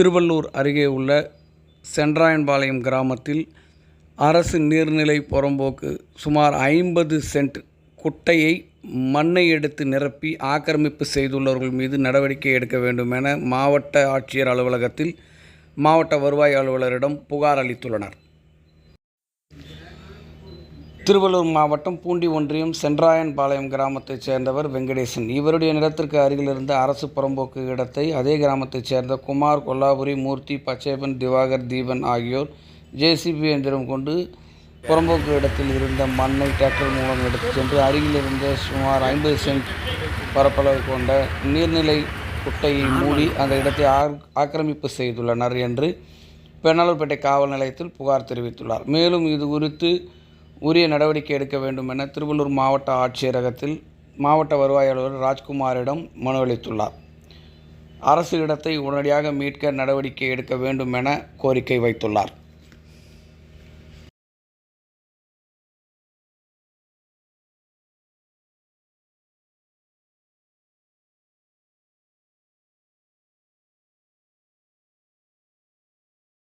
திருவள்ளூர் அருகே உள்ள சென்றாயன்பாளையம் கிராமத்தில் அரசு நீர்நிலை புறம்போக்கு சுமார் ஐம்பது சென்ட் குட்டையை மண்ணை எடுத்து நிரப்பி ஆக்கிரமிப்பு செய்துள்ளவர்கள் மீது நடவடிக்கை எடுக்க வேண்டும் என மாவட்ட ஆட்சியர் அலுவலகத்தில் மாவட்ட வருவாய் அலுவலரிடம் புகார் அளித்துள்ளனர். திருவள்ளூர் மாவட்டம் பூண்டி ஒன்றியம் சென்றாயன்பாளையம் கிராமத்தைச் சேர்ந்தவர் வெங்கடேசன். இவருடைய நிலத்திற்கு அருகில் இருந்த அரசு புறம்போக்கு இடத்தை அதே கிராமத்தைச் சேர்ந்த குமார் கொல்லாபுரி மூர்த்தி பச்சேபன் திவாகர் தீபன் ஆகியோர் ஜேசிபி எந்திரம் கொண்டு புறம்போக்கு இடத்தில் இருந்த மண்ணை டிராக்டர் மூலம் எடுத்துச் சென்று அருகில் இருந்த சுமார் ஐம்பது சென்ட் பரப்பளவு கொண்ட நீர்நிலை குட்டையை மூடி அந்த இடத்தை ஆக்- ஆக்கிரமிப்பு செய்துள்ளனர் என்று பெண்ணாலூர்பேட்டை காவல் நிலையத்தில் புகார் தெரிவித்துள்ளார். மேலும் இது குறித்து உரிய நடவடிக்கை எடுக்க வேண்டும் என திருவள்ளூர் மாவட்ட ஆட்சியரகத்தில் மாவட்ட வருவாய் அலுவலர் ராஜ்குமாரிடம் மனு அளித்துள்ளார். அரசு இடத்தை உடனடியாக மீட்க நடவடிக்கை எடுக்க வேண்டும் என கோரிக்கை வைத்துள்ளார்.